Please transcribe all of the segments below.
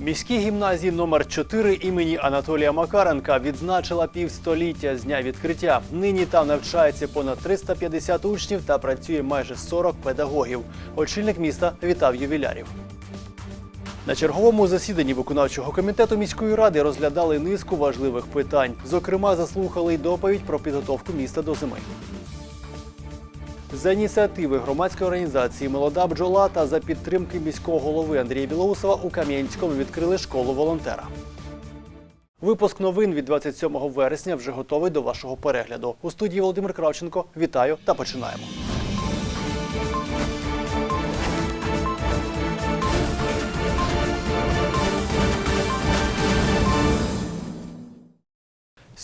Міській гімназії номер 4 імені Анатолія Макаренка відзначила півстоліття з дня відкриття. Нині там навчається понад 350 учнів та працює майже 40 педагогів. Очільник міста вітав ювілярів. На черговому засіданні виконавчого комітету міської ради розглядали низку важливих питань. Зокрема, заслухали й доповідь про підготовку міста до зими. За ініціативи громадської організації Молода бджола та за підтримки міського голови Андрія Білоусова у Кам'янському відкрили школу волонтера. Випуск новин від 27 вересня вже готовий до вашого перегляду. У студії Володимир Кравченко. Вітаю та починаємо.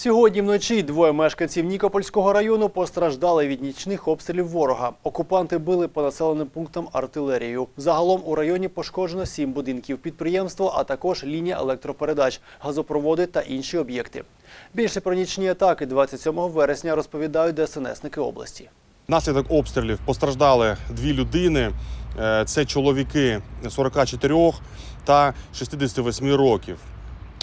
Сьогодні вночі двоє мешканців Нікопольського району постраждали від нічних обстрілів ворога. Окупанти били по населеним пунктам артилерією. Загалом у районі пошкоджено сім будинків підприємства, а також лінія електропередач, газопроводи та інші об'єкти. Більше про нічні атаки 27 вересня розповідають ДСНСники області. Внаслідок обстрілів постраждали дві людини. Е, Це чоловіки 44 та 68 років.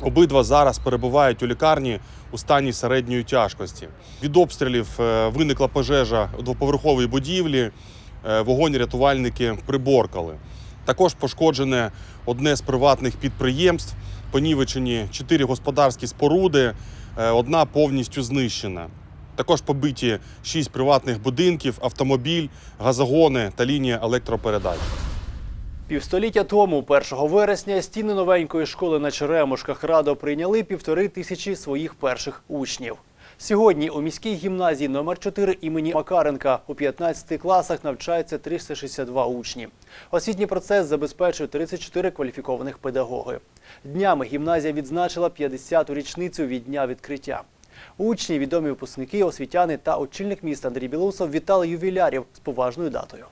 Обидва зараз перебувають у лікарні у стані середньої тяжкості. Від обстрілів е, виникла пожежа у двоповерховій будівлі. Е, Вогонь рятувальники приборкали. Також пошкоджене одне з приватних підприємств. Понівечені чотири господарські споруди, е, одна повністю знищена. Також побиті шість приватних будинків, автомобіль, газогони та лінія електропередач. Півстоліття тому, 1 вересня, стіни новенької школи на Черемушках радо прийняли півтори тисячі своїх перших учнів. Сьогодні у міській гімназії номер 4 імені Макаренка у 15 класах навчається 362 учні. Освітній процес забезпечує 34 кваліфікованих педагоги. Днями гімназія відзначила 50-ту річницю від дня відкриття. Учні, відомі випускники, освітяни та очільник міста Андрій Білоусов вітали ювілярів з поважною датою.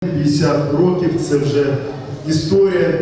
50 років це вже історія.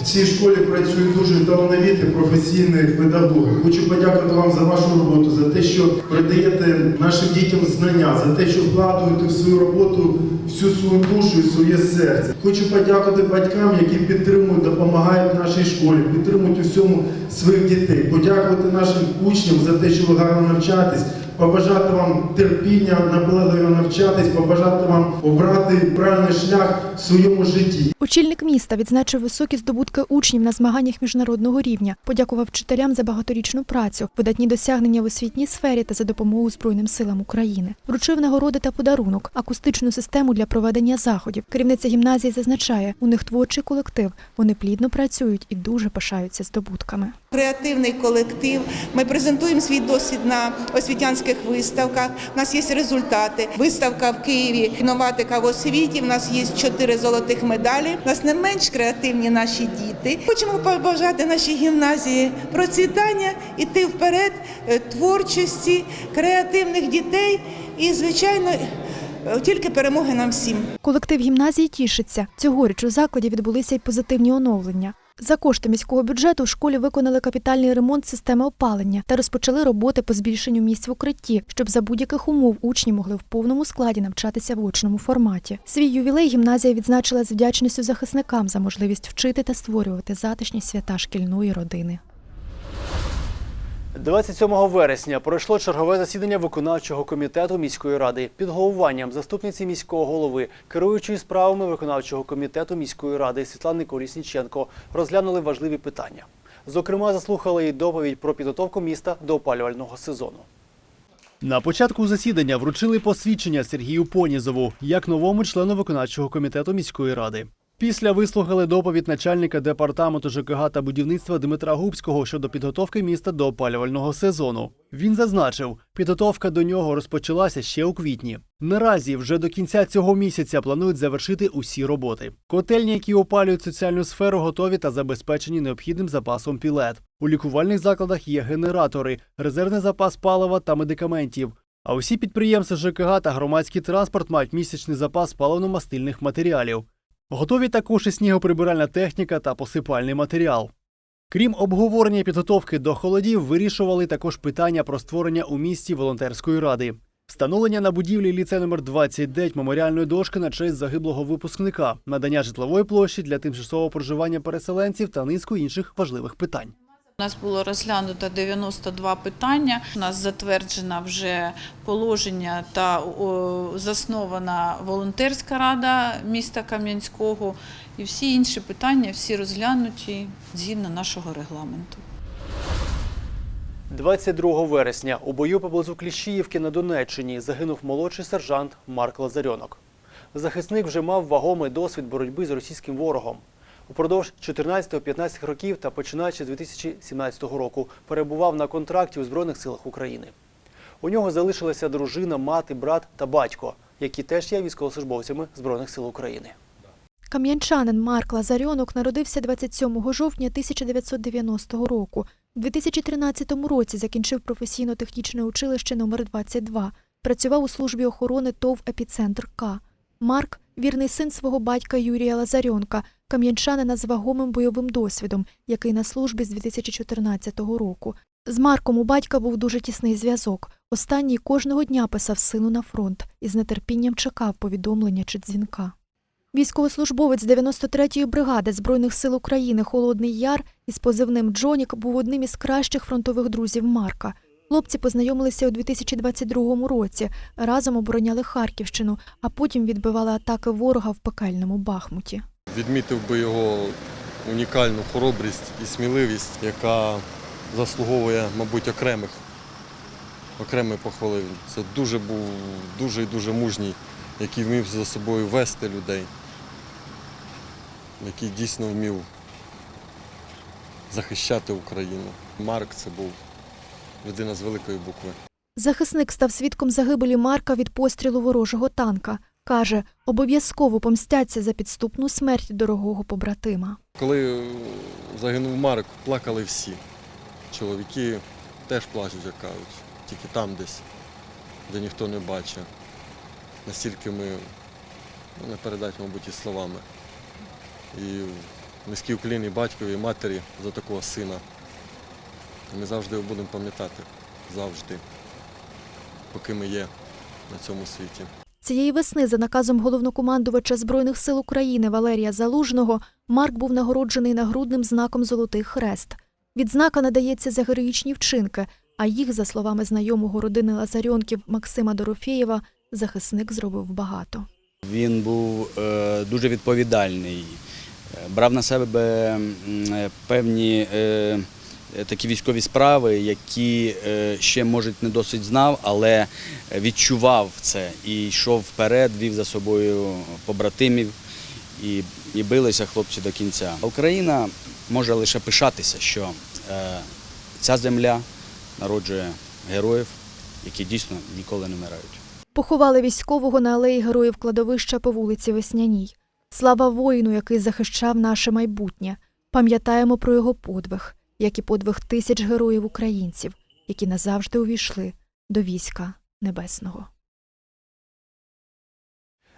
В цій школі працюють дуже талановиті професійні педагоги. Хочу подякувати вам за вашу роботу, за те, що передаєте нашим дітям знання, за те, що вкладуєте в свою роботу всю свою душу і своє серце. Хочу подякувати батькам, які підтримують, допомагають нашій школі, підтримують у всьому своїх дітей. Подякувати нашим учням за те, що ви гарно навчаєтесь. Побажати вам терпіння, наполегливо навчатись, побажати вам обрати правильний шлях в своєму житті. Очільник міста відзначив високі здобутки учнів на змаганнях міжнародного рівня, подякував вчителям за багаторічну працю, видатні досягнення в освітній сфері та за допомогу Збройним силам України. Вручив нагороди та подарунок, акустичну систему для проведення заходів. Керівниця гімназії зазначає, у них творчий колектив. Вони плідно працюють і дуже пишаються здобутками. Креативний колектив. Ми презентуємо свій досвід на освітянських виставках. У нас є результати. Виставка в Києві інноватика в освіті. У нас є чотири золотих медалі. У нас не менш креативні наші діти. Хочемо побажати нашій гімназії процвітання, іти вперед, е, творчості, креативних дітей і, звичайно, е, тільки перемоги нам всім. Колектив гімназії тішиться. Цьогоріч у закладі відбулися й позитивні оновлення. За кошти міського бюджету в школі виконали капітальний ремонт системи опалення та розпочали роботи по збільшенню місць в укритті, щоб за будь-яких умов учні могли в повному складі навчатися в очному форматі. Свій ювілей гімназія відзначила з вдячністю захисникам за можливість вчити та створювати затишні свята шкільної родини. 27 вересня пройшло чергове засідання виконавчого комітету міської ради під головуванням заступниці міського голови, керуючої справами виконавчого комітету міської ради Світлани Колісніченко розглянули важливі питання. Зокрема, заслухали й доповідь про підготовку міста до опалювального сезону. На початку засідання вручили посвідчення Сергію Понізову як новому члену виконавчого комітету міської ради. Після вислухали доповідь начальника департаменту ЖКГ та будівництва Дмитра Губського щодо підготовки міста до опалювального сезону. Він зазначив, підготовка до нього розпочалася ще у квітні. Наразі вже до кінця цього місяця планують завершити усі роботи. Котельні, які опалюють соціальну сферу, готові та забезпечені необхідним запасом пілет. У лікувальних закладах є генератори, резервний запас палива та медикаментів. А усі підприємства ЖКГ та громадський транспорт мають місячний запас паливно-мастильних матеріалів. Готові також і снігоприбиральна техніка та посипальний матеріал. Крім обговорення підготовки до холодів, вирішували також питання про створення у місті волонтерської ради. Встановлення на будівлі ліцею номер 29 меморіальної дошки на честь загиблого випускника, надання житлової площі для тимчасового проживання переселенців та низку інших важливих питань. У нас було розглянуто 92 питання. У нас затверджено вже положення та заснована волонтерська рада міста Кам'янського. І всі інші питання всі розглянуті згідно нашого регламенту. 22 вересня у бою поблизу Кліщіївки на Донеччині загинув молодший сержант Марк Лазарьонок. Захисник вже мав вагомий досвід боротьби з російським ворогом. Упродовж 14-15 років та починаючи з 2017 року перебував на контракті у Збройних силах України. У нього залишилася дружина, мати, брат та батько, які теж є військовослужбовцями Збройних сил України. Кам'янчанин Марк Лазарьонок народився 27 жовтня 1990 року. У 2013 році закінчив професійно-технічне училище номер 22 Працював у службі охорони ТОВ «Епіцентр К». Марк – вірний син свого батька Юрія Лазарьонка, кам'янчанина з вагомим бойовим досвідом, який на службі з 2014 року. З Марком у батька був дуже тісний зв'язок. Останній кожного дня писав сину на фронт і з нетерпінням чекав повідомлення чи дзвінка. Військовослужбовець 93-ї бригади Збройних сил України Холодний Яр із позивним Джонік був одним із кращих фронтових друзів Марка. Хлопці познайомилися у 2022 році, разом обороняли Харківщину, а потім відбивали атаки ворога в пекельному Бахмуті. Відмітив би його унікальну хоробрість і сміливість, яка заслуговує, мабуть, окремих, окремих похвали. Це дуже був дуже і дуже мужній, який вмів за собою вести людей, який дійсно вмів захищати Україну. Марк це був людина з великої букви. Захисник став свідком загибелі Марка від пострілу ворожого танка. Каже, обов'язково помстяться за підступну смерть дорогого побратима. Коли загинув Марк, плакали всі. Чоловіки теж плачуть, як кажуть, тільки там десь, де ніхто не бачить. Настільки ми ну, не передати, мабуть, і словами. І низький уклін і батькові, і матері за такого сина. Ми завжди його будемо пам'ятати. Завжди. Поки ми є на цьому світі. Цієї весни, за наказом головнокомандувача Збройних сил України Валерія Залужного, Марк був нагороджений нагрудним знаком Золотий Хрест. Відзнака надається за героїчні вчинки, а їх, за словами знайомого родини Лазарьонків Максима Дорофєєва, захисник зробив багато. Він був е, дуже відповідальний, е, брав на себе е, певні такі військові справи, які е, ще, може, не досить знав, але відчував це і йшов вперед, вів за собою побратимів і, і билися хлопці до кінця. Україна може лише пишатися, що е, ця земля народжує героїв, які дійсно ніколи не вмирають. Поховали військового на алеї героїв кладовища по вулиці Весняній. Слава воїну, який захищав наше майбутнє. Пам'ятаємо про його подвиг, як і подвиг тисяч героїв українців, які назавжди увійшли до війська небесного.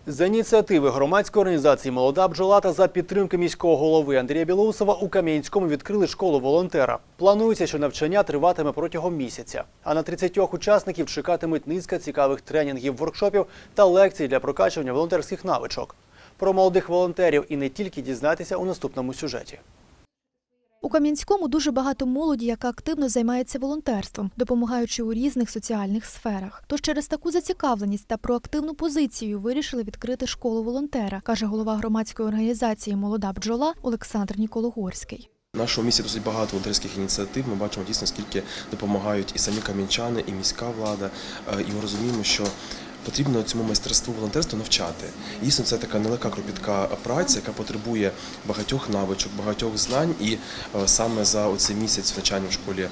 За ініціативи громадської організації Молода бджола та за підтримки міського голови Андрія Білоусова у Кам'янському відкрили школу волонтера. Планується, що навчання триватиме протягом місяця. А на 30 учасників чекатимуть низка цікавих тренінгів, воркшопів та лекцій для прокачування волонтерських навичок. Про молодих волонтерів і не тільки дізнайтеся у наступному сюжеті. У Кам'янському дуже багато молоді, яка активно займається волонтерством, допомагаючи у різних соціальних сферах. Тож через таку зацікавленість та проактивну позицію вирішили відкрити школу волонтера, каже голова громадської організації Молода бджола Олександр Нікологорський. В нашому місті досить багато волонтерських ініціатив. Ми бачимо дійсно, скільки допомагають і самі кам'янчани, і міська влада. Е, І ми розуміємо, що потрібно цьому майстерству волонтерства навчати. Дійсно, це така нелегка кропітка праця, яка потребує багатьох навичок, багатьох знань. І е, саме за оцей місяць навчання в школі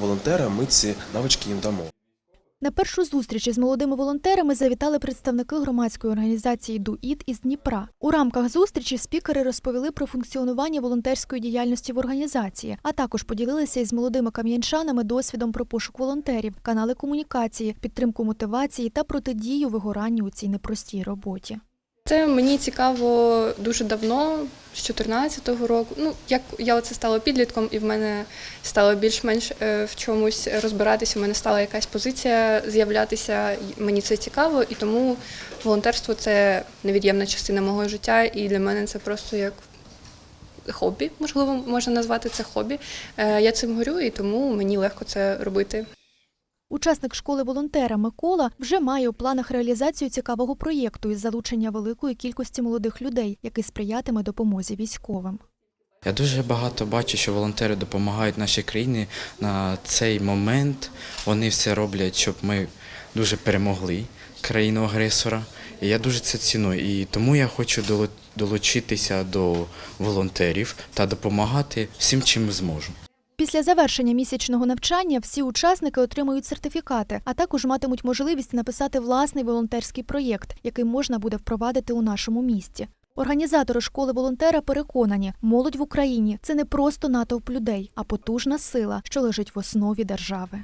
волонтера ми ці навички їм дамо. На першу зустріч із молодими волонтерами завітали представники громадської організації ДУІД із Дніпра. У рамках зустрічі спікери розповіли про функціонування волонтерської діяльності в організації, а також поділилися із молодими кам'янчанами досвідом про пошук волонтерів, канали комунікації, підтримку мотивації та протидію вигоранню у цій непростій роботі. Це мені цікаво дуже давно, з 14-го року. Ну, як я оце стала підлітком, і в мене стало більш-менш е, в чомусь розбиратися. У мене стала якась позиція з'являтися. Мені це цікаво, і тому волонтерство це невід'ємна частина мого життя, і для мене це просто як хобі, можливо, можна назвати це хобі. Е, Я цим горю, і тому мені легко це робити. Учасник школи волонтера Микола вже має у планах реалізацію цікавого проєкту із залучення великої кількості молодих людей, який сприятиме допомозі військовим. Я дуже багато бачу, що волонтери допомагають нашій країні на цей момент. Вони все роблять, щоб ми дуже перемогли країну агресора. Я дуже це ціную. І тому я хочу долучитися до волонтерів та допомагати всім, чим зможу. Після завершення місячного навчання всі учасники отримують сертифікати, а також матимуть можливість написати власний волонтерський проєкт, який можна буде впровадити у нашому місті. Організатори школи волонтера переконані, молодь в Україні це не просто натовп людей, а потужна сила, що лежить в основі держави.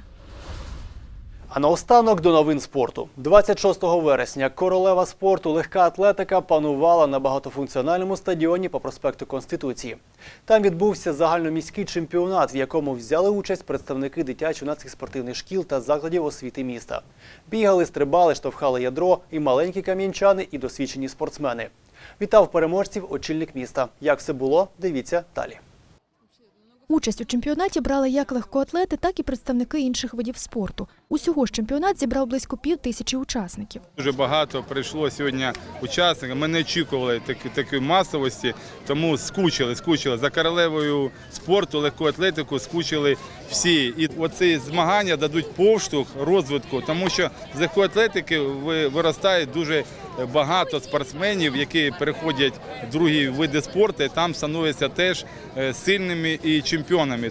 А наостанок до новин спорту. 26 вересня королева спорту легка атлетика панувала на багатофункціональному стадіоні по проспекту Конституції. Там відбувся загальноміський чемпіонат, в якому взяли участь представники дитячо-юнацьких спортивних шкіл та закладів освіти міста. Бігали, стрибали, штовхали ядро і маленькі кам'янчани, і досвідчені спортсмени. Вітав переможців очільник міста. Як все було, дивіться далі. Участь у чемпіонаті брали як легкоатлети, так і представники інших видів спорту. Усього ж чемпіонат зібрав близько пів тисячі учасників. Дуже багато прийшло сьогодні учасників. Ми не очікували такої масовості, тому скучили, скучили за королевою спорту, легку атлетику, скучили всі. І оці змагання дадуть поштовх розвитку, тому що з легкої атлетики виростає дуже багато спортсменів, які переходять в другі види спорту, і там становляться теж е, сильними і чемпіонами,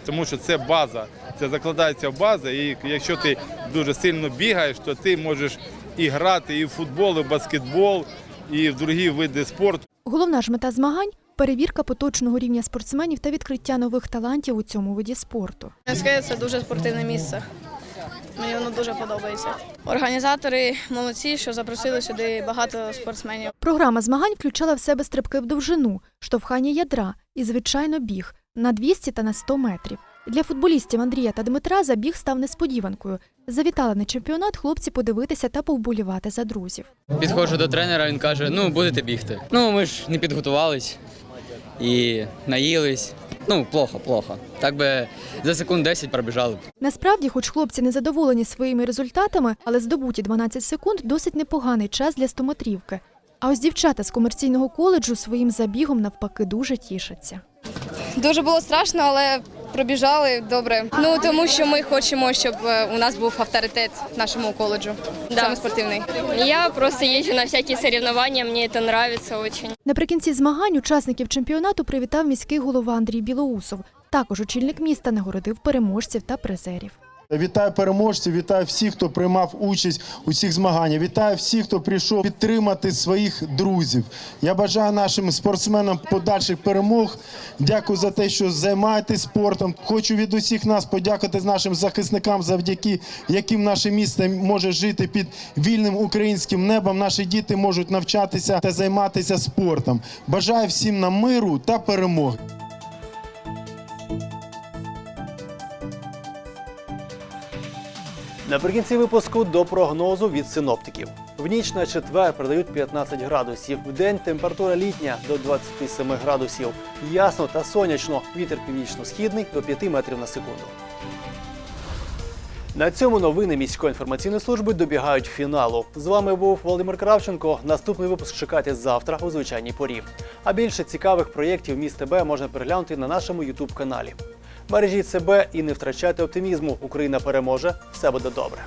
тому що це база. Це закладається в базу, і якщо ти дуже сильно бігаєш, то ти можеш і грати і в футбол, і в баскетбол, і в другі види спорту. Головна ж мета змагань перевірка поточного рівня спортсменів та відкриття нових талантів у цьому виді спорту. СК це дуже спортивне місце. Мені воно дуже подобається. Організатори молодці, що запросили сюди багато спортсменів. Програма змагань включала в себе стрибки в довжину, штовхання ядра і, звичайно, біг на 200 та на 100 метрів. Для футболістів Андрія та Дмитра забіг став несподіванкою. Завітали на чемпіонат хлопці подивитися та повболівати за друзів. Підходжу до тренера, він каже: ну будете бігти. Ну ми ж не підготувались і наїлись. Ну, плохо, плохо. Так би за секунд 10 пробіжали. б. Насправді, хоч хлопці не задоволені своїми результатами, але здобуті 12 секунд досить непоганий час для стометрівки. А ось дівчата з комерційного коледжу своїм забігом навпаки дуже тішаться. Дуже було страшно, але пробіжали добре. Ну тому що ми хочемо, щоб е, у нас був авторитет в нашому коледжу. Саме спортивний. Я просто їжджу на всякі соревнования, мені це подобається дуже. Наприкінці змагань учасників чемпіонату привітав міський голова Андрій Білоусов. Також очільник міста нагородив переможців та призерів. Вітаю переможців, вітаю всіх, хто приймав участь у цих змаганнях. Вітаю всіх, хто прийшов підтримати своїх друзів. Я бажаю нашим спортсменам подальших перемог. Дякую за те, що займаєтесь спортом. Хочу від усіх нас подякувати нашим захисникам, завдяки яким наше місто може жити під вільним українським небом. Наші діти можуть навчатися та займатися спортом. Бажаю всім нам миру та перемоги. Наприкінці випуску до прогнозу від синоптиків. В ніч на четвер передають 15 градусів. В день температура літня до 27 градусів. Ясно та сонячно. Вітер північно-східний до 5 метрів на секунду. На цьому новини міської інформаційної служби добігають фіналу. З вами був Володимир Кравченко. Наступний випуск чекайте завтра у звичайній порі. А більше цікавих проєктів міст ТБ можна переглянути на нашому Ютуб каналі. Бережіть себе і не втрачайте оптимізму. Україна переможе. Все буде добре.